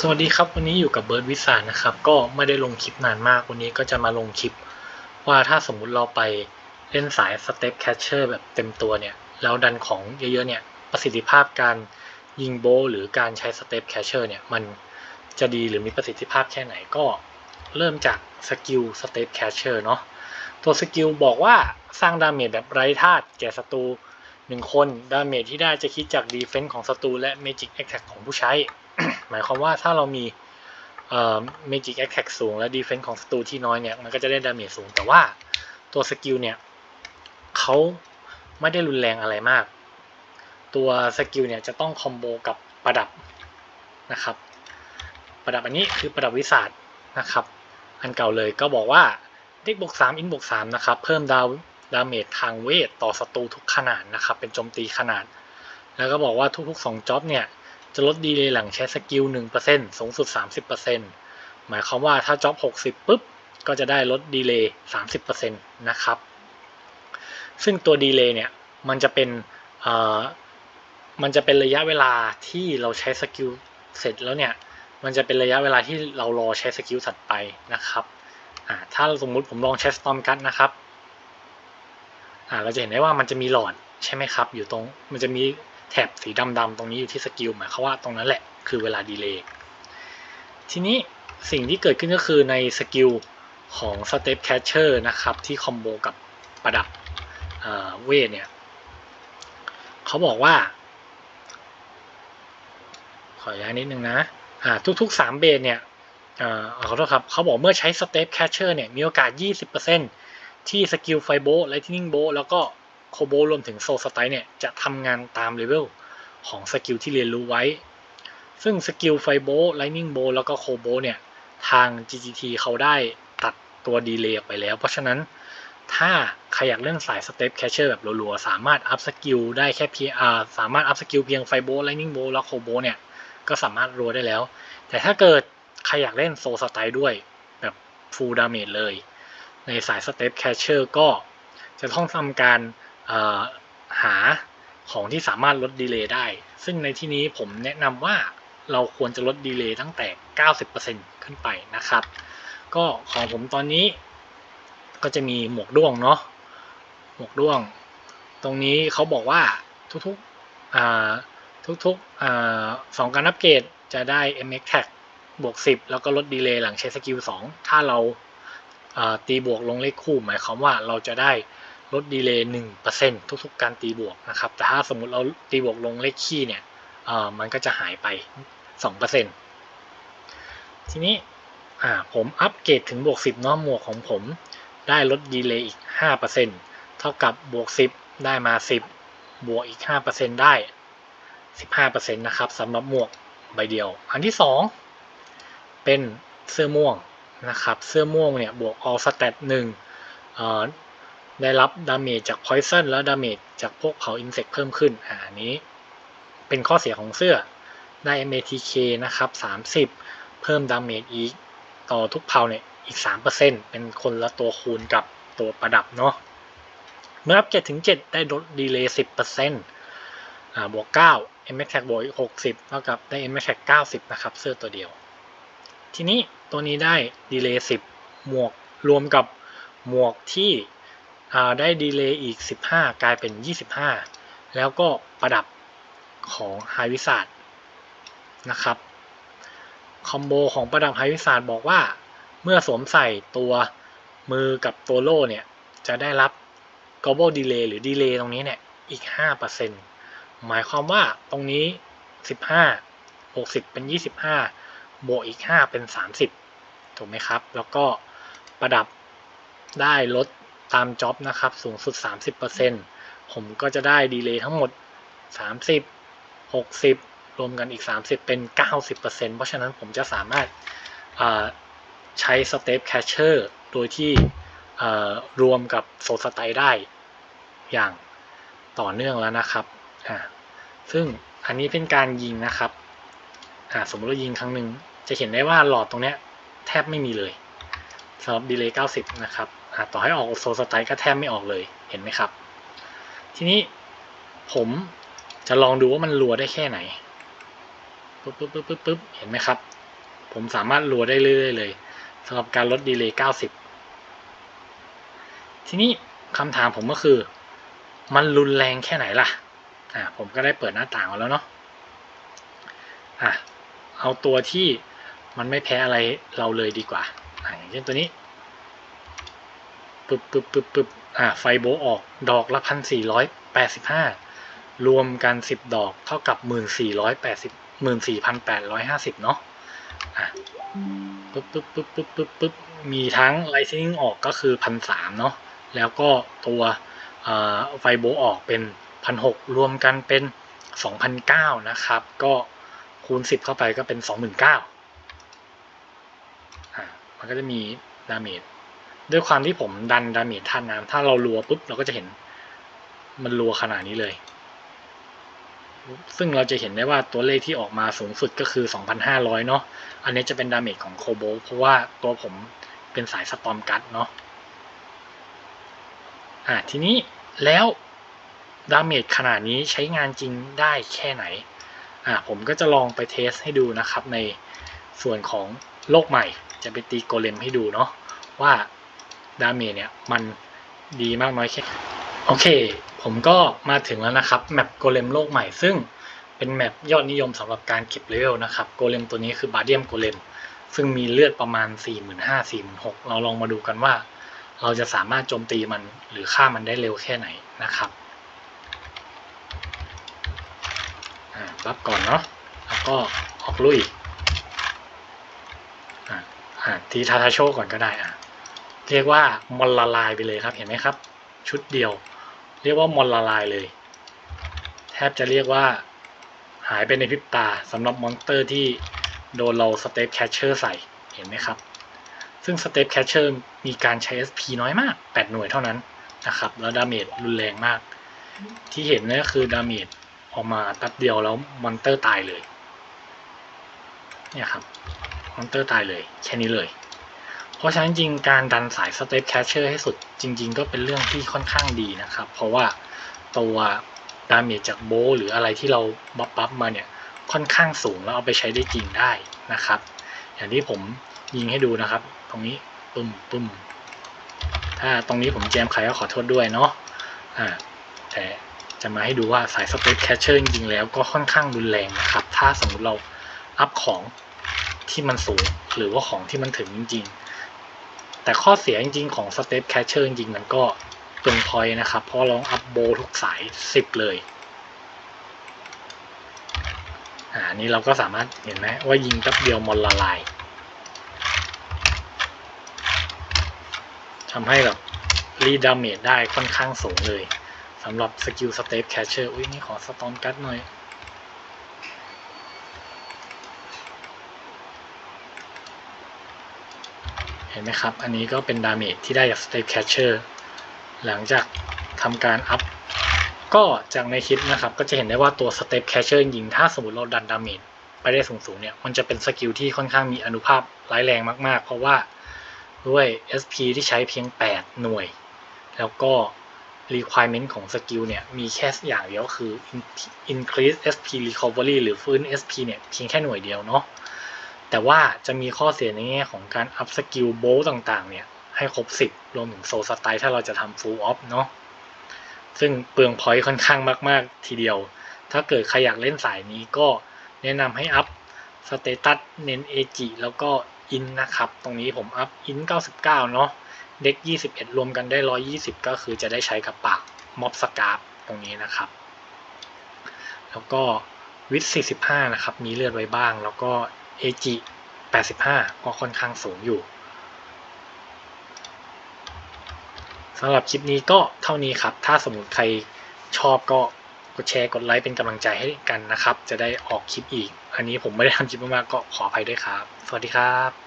สวัสดีครับวันนี้อยู่กับเบิร์ดวิสานะครับ ก็ไม่ได้ลงคลิปนานมากวันนี้ก็จะมาลงคลิป ว่าถ้าสมมุติเราไปเล่นสายสเต็ปแคชเชอร์แบบเต็มตัวเนี่ยแล้วดันของเยอะๆเนี่ยประสิทธิภาพการยิงโบหรือการใช้สเต็ปแคชเชอร์เนี่ยมันจะดีหรือมีประสิทธิภาพแค่ไหนก็เริ่มจากสกิลสเต็ปแคชเชอร์เนาะตัวสกิลบอกว่าสร้างดาเมจแบบไร้ธาตุแก่ศัตรูหนึ่งคนดาเมจที่ได้จะคิดจากดีเฟนส์ของศัตรูและเมจิกแอคแท็กของผู้ใช้ หมายความว่าถ้าเรามีเอ่อ Magic Attack สูงและ Defense ของศัตรูที่น้อยเนี่ยมันก็จะได้ดาเมจสูง แต่ว่าตัวสกิลเนี่ยเขาไม่ได้รุนแรงอะไรมาก ตัวสกิลเนี่ยจะต้องคอมโบกับประดับนะครับ ประดับอันนี้คือประดับวิสาดนะครับ อันเก่าเลยก็บอกว่าเด็กบวก3อินบวก3นะครับ เพิ่มดาวดาเมจทางเวทต่อศัตรูทุกขนาดนะครับ เป็นโจมตีขนาด แล้วก็บอกว่าทุกๆ2จ็อบเนี่ย จะลดดีเลย์หลังใช้สกิล1%สูงสุด 30%หมายความว่าถ้าจ็อบ60ปุ๊บก็จะได้ลดดีเลย์30%นะครับ ซึ่งตัวดีเลย์เนี่ยมันจะเป็นเอ่อมันจะเป็นระยะเวลาที่เราใช้สกิลเสร็จแล้วเนี่ย มันจะเป็นระยะเวลาที่เรารอใช้สกิลถัดไปนะครับอ่าถ้าสมมุติผมลองใช้ Storm Cut นะครับอ่าเราจะเห็นได้ว่ามันจะมีหลอดใช่ไหมครับ อยู่ตรงมันจะมี แถบสีดำๆตรงนี้อยู่ที่สกิลหมายความว่าตรงนั้นแหละคือเวลาดีเลย์ทีนี้สิ่งที่เกิดขึ้นก็คือในสกิลของ Step Catcher นะครับที่คอมโบกับประดับเวทเนี่ยเขาบอกว่า ขอย้ายนิดนึงนะทุกๆ 3 เบสเนี่ยอ่าขอโทษครับเขาบอกเมื่อใช้ Step Catcher เนี่ยมีโอกาส 20%ที่สกิลไฟโบ Lightning Bolt แล้วก็ โคโบรวมถึงโซสไตเนี่ย จะทำงานตามเลเวลของสกิลที่เรียนรู้ไว้ ซึ่งสกิลไฟโบไลนิ่งโบแล้วก็โคโบเนี่ย ทาง GGT เขาได้ตัดตัวดีเลย์ไปแล้ว เพราะฉะนั้นถ้าใครอยากเล่นสายสเต็ปแคชเชอร์แบบรัวๆ สามารถอัพสกิลได้แค่เพียสามารถอัพสกิลเพียงไฟโบไลนิ่งโบแล้วโคโบเนี่ย ก็สามารถรัวได้แล้ว แต่ถ้าเกิดใครอยากเล่นโซสไตด้วยแบบฟูลดาเมจเลย ในสายสเต็ปแคชเชอร์ก็จะต้องทำการ หาของที่สามารถลดดีเลย์ได้ ซึ่งในที่นี้ผมแนะนำว่าเราควรจะลดดีเลย์ตั้งแต่ 90%ขึ้นไปนะครับ ก็ของผมตอนนี้ก็จะมีหมวกด้วงเนาะ หมวกด้วง ตรงนี้เขาบอกว่าทุกๆทุกๆสองการอัปเกรดจะได้ MX Tag บวก 10 แล้วก็ลดดีเลย์หลังใช้สกิล 2 ถ้าเราตีบวกลงเลขคู่หมายความว่าเราจะได้ ลดดีเลย์หนึ่งเปอร์เซ็นทุกๆ การตีบวกนะครับ แต่ถ้าสมมุติเราตีบวกลงเลขคี่เนี่ยมันก็จะหายไปสองเปอร์เซ็นทีนี้ผมอัปเกรดถึงบวกสิบเนาะหมวกของผมได้ลดดีเลย์อีกห้าเปอร์เซ็นเท่ากับบวกสิบได้มาสิบบวกอีกห้าเปอร์เซ็นได้สิบห้าเปอร์เซ็นต์นะครับสำหรับหมวกใบเดียว อันที่สองเป็นเสื้อม่วงนะครับ เสื้อม่วงเนี่ยบวก all stat หนึ่ง ได้รับดาเมจจาก Poison และดาเมจจากพวกเผาอินเสกเพิ่มขึ้นอ่านี้ เป็นข้อเสียของเสื้อได้ MATK นะครับ 30 เพิ่มดาเมจอีกต่อทุกเผาเนี่ยอีก 3%เป็นคนละตัวคูณกับตัวประดับเนาะเมื่ออัพเกรดถึง 7 ได้ลดดีเลย์ 10%อ่าบวก 9 m a x บวกอีก 60 เท่ากับได้ m a x 90 นะครับ เสื้อตัวเดียว ทีนี้ตัวนี้ได้ดีเลย์ 10 หมวกรวมกับหมวกที่ ได้ดีเลย์อีก 15 กลายเป็น 25 แล้วก็ประดับของไฮวิสาดนะครับคอมโบของประดับไฮวิสาดบอกว่า เมื่อสวมใส่ตัวมือกับตัวโล่เนี่ย จะได้รับ global delay หรือ delay ตรงนี้เนี่ย อีก 5%หมายความว่าตรงนี้ 15 60 เป็น 25 บวกอีก 5 เป็น 30 ถูกไหมครับ แล้วก็ประดับได้ลด ตามจ็อบนะครับสูงสุด 30%ผมก็จะได้ดีเลย์ทั้งหมด 30 60 รวมกันอีก 30 เป็น 90%เพราะฉะนั้นผมจะสามารถใช้ Step Catcher โดยที่รวมกับโซสไตได้อย่างต่อเนื่องแล้วนะครับ ซึ่งอันนี้เป็นการยิงนะครับ สมมติเรายิงครั้งหนึ่งจะเห็นได้ว่าหลอดตรงนี้แทบไม่มีเลยสำหรับดีเลย์ 90 นะครับ ต่อให้ออกโซสไตล์ก็แทบไม่ออกเลยเห็นไหมครับ ทีนี้ผมจะลองดูว่ามันรัวได้แค่ไหนปึ๊บปึ๊บปึ๊บปึ๊บปึ๊บเห็นไหมครับ ผมสามารถรัวได้เรื่อยๆเลยสำหรับการลดดีเลย์90 ทีนี้คำถามผมก็คือ มันรุนแรงแค่ไหนล่ะอ่าผมก็ได้เปิดหน้าต่างมาแล้วเนาะอะเอาตัวที่มันไม่แพ้อะไรเราเลยดีกว่าอ่าอย่างเช่นตัวนี้ ปึ๊บปึ๊บปึ๊บปึ๊บอ่าไฟโบออกดอกละพันสี่ร้อยแปดสิบห้ารวมกันสิบดอกเท่ากับหมื่นสี่ร้อยแปดสิบหมื่นสี่พันแปดร้อยห้าสิบเนาะอะปึ๊บปึ๊บปึ๊บปึ๊บปึ๊บปึ๊บมีทั้งไลซิ่งออกก็คือพันสามเนาะแล้วก็ตัวไฟโบออกเป็นพันหกรวมกันเป็นสองพันเก้านะครับ ก็คูณสิบเข้าไปก็เป็นสองหมื่นเก้าอ่ามันก็จะมีดาเมจ ด้วยความที่ผมดันดาเมจท่านน้ำถ้าเรารัวปุ๊บเราก็จะเห็นมันรัวขนาดนี้เลย ซึ่งเราจะเห็นได้ว่าตัวเลขที่ออกมาสูงสุดก็คือ 2,500 เนาะ อันนี้จะเป็นดาเมจของโคโบเพราะว่าตัวผมเป็นสายสตอมกัดเนาะ อ่าทีนี้แล้วดาเมจขนาดนี้ใช้งานจริงได้แค่ไหน อ่าผมก็จะลองไปเทสให้ดูนะครับในส่วนของโลกใหม่จะไปตีโกเลมให้ดูเนาะว่า ดาเมจเนี่ยมันดีมากน้อยแค่โอเค ผมก็มาถึงแล้วนะครับแมปโกเลมโลกใหม่ซึ่งเป็นแมปยอดนิยมสำหรับการเก็บเลเวลนะครับโกเลมตัวนี้คือบาเดียมโกเลมซึ่งมีเลือดประมาณ 4 5 0 0 0 4 6 0 0เราลองมาดูกันว่า เราจะสามารถโจมตีมันหรือฆ่ามันได้เร็วแค่ไหนนะครับรับก่อนเนาะแล้วก็ออกลุยอ่าอ่าทีทาทาโชก่อนก็ได้อะ เรียกว่ามอลละลายไปเลยครับเห็นไหมครับ ชุดเดียว เรียกว่ามอลละลายเลย แทบจะเรียกว่าหายไปในพริบตาสำหรับมอนสเตอร์ที่โดนเราสเตปแคชเชอร์ใส่เห็นไหมครับ ซึ่งสเตปแคชเชอร์มีการใช้ SP น้อยมาก 8 หน่วยเท่านั้นนะครับ แล้วดาเมจรุนแรงมาก ที่เห็นนี่คือดาเมจออกมาแป๊บเดียวแล้วมอนเตอร์ตายเลยเนี่ยครับมอนเตอร์ตายเลยแค่นี้เลย ราะฉะนั้นจริงการดันสายสเตปแคชเชอร์ให้สุดจริง ๆ ก็เป็นเรื่องที่ค่อนข้างดีนะครับ เพราะว่าตัวดาเมจจากโบหรืออะไรที่เราบัฟบัฟมาเนี่ยค่อนข้างสูงแล้วเอาไปใช้ได้จริงได้นะครับ อย่างที่ผมยิงให้ดูนะครับ ตรงนี้ปุ้มปุ้มถ้าตรงนี้ผมแจมใครก็ขอโทษด้วยเนาะอ่าแต่จะมาให้ดูว่าสายสเตปแคชเชอร์จริงๆแล้วก็ค่อนข้างรุนแรงนะครับ ถ้าสมมติเราอัพของที่มันสูงหรือว่าของที่มันถึงจริง ๆ แต่ข้อเสียจริงๆของสเตปแคชเชอร์จริงมันก็ตรงพอยนะครับ เพราะลองอัพโบทุกสาย 10 เลยอ่านี้เราก็สามารถเห็นไหมว่ายิงแป๊บเดียวมอลละลายทำให้แบบรีดาเมจได้ค่อนข้างสูงเลยสำหรับสกิลสเตปแคชเชอร์อุ้ยนี่ขอสตอมกัดหน่อย เห็นไหมครับ อันนี้ก็เป็นดาเมจที่ได้จากสเตปแคชเชอร์หลังจากทำการอัพ ก็จากในคลิปนะครับ ก็จะเห็นได้ว่าตัวสเตปแคชเชอร์ยิงถ้าสมมติเราดันดาเมจไปได้สูงๆเนี่ยมันจะเป็นสกิลที่ค่อนข้างมีอนุภาพร้ายแรงมากๆ เพราะว่าด้วย SP ที่ใช้เพียง 8 หน่วย แล้วก็ requirement ของสกิลเนี่ย มีแค่อย่างเดียวคือ increase SP recovery หรือฟื้น SP เนี่ย เพียงแค่หน่วยเดียวเนาะ แต่ว่าจะมีข้อเสียในแง่ของการอัพสกิลโบลต่างๆ เนี่ยให้ครบ 10 รวมถึงโซสไตล์ถ้าเราจะทำ full off เนาะซึ่งเปลืองพอยต์ค่อนข้างมาก ๆ ทีเดียว ถ้าเกิดใครอยากเล่นสายนี้ก็แนะนำให้อัพสเตตัสเน้นเอจิแล้วก็อินนะครับ ตรงนี้ผมอัพอิน 99 เนาะเด็ก 21 รวมกันได้ 120 ก็คือจะได้ใช้กับปากม็อบสกาฟตรงนี้นะครับ แล้วก็วิท45 นะครับ มีเลือดไว้บ้าง แล้วก็ เอจิ85 ก็ค่อนข้างสูงอยู่สำหรับคลิปนี้ก็เท่านี้ครับ ถ้าสมมติใครชอบก็กดแชร์กดไลค์เป็นกำลังใจให้กันนะครับ จะได้ออกคลิปอีก อันนี้ผมไม่ได้ทำคลิปมากๆก็ขออภัยด้วยครับ สวัสดีครับ